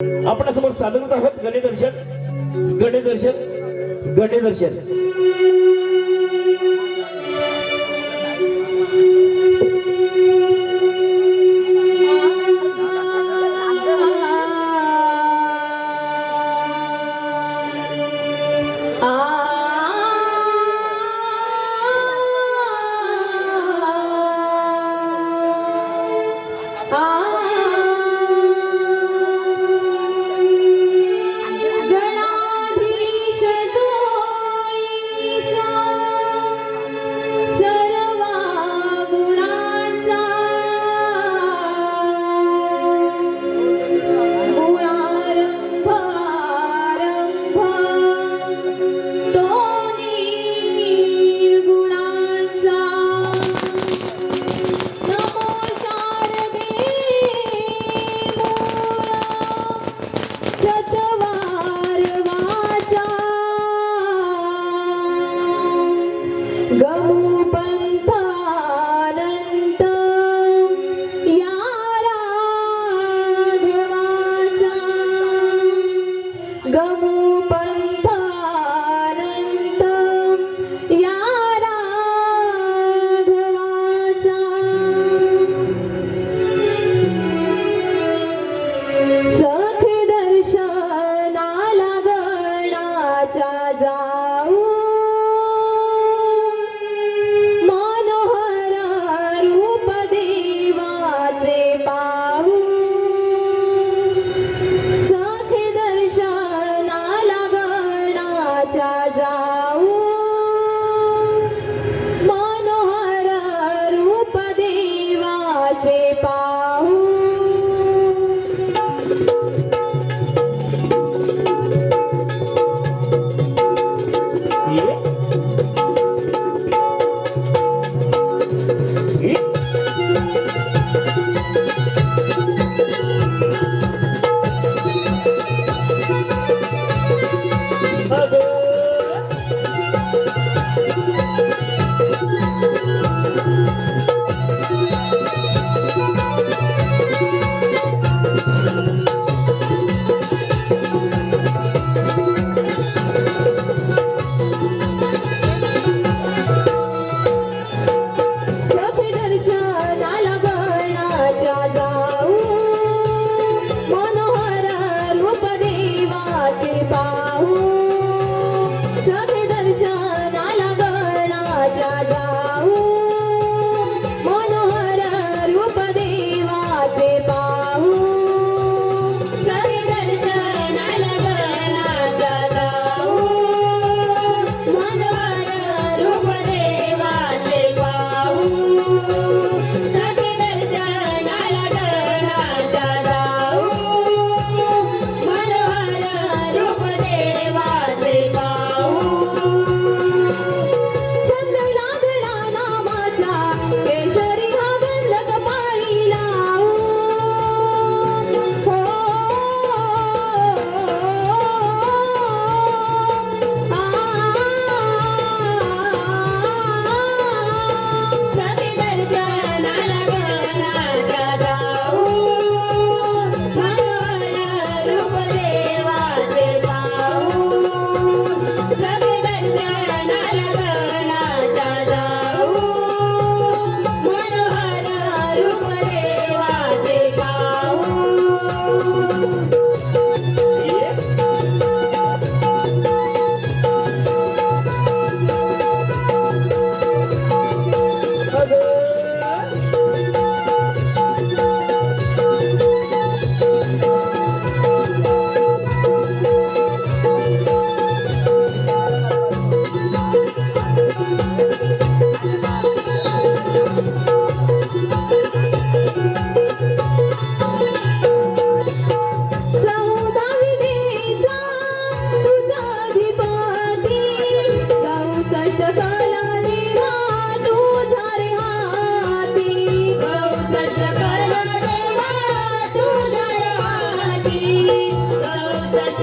आपण समोर सादर होत आहोत गणेदर्शन गणेदर्शन गणेदर्शन. Gama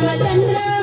ರಾಮಚಂದ್ರ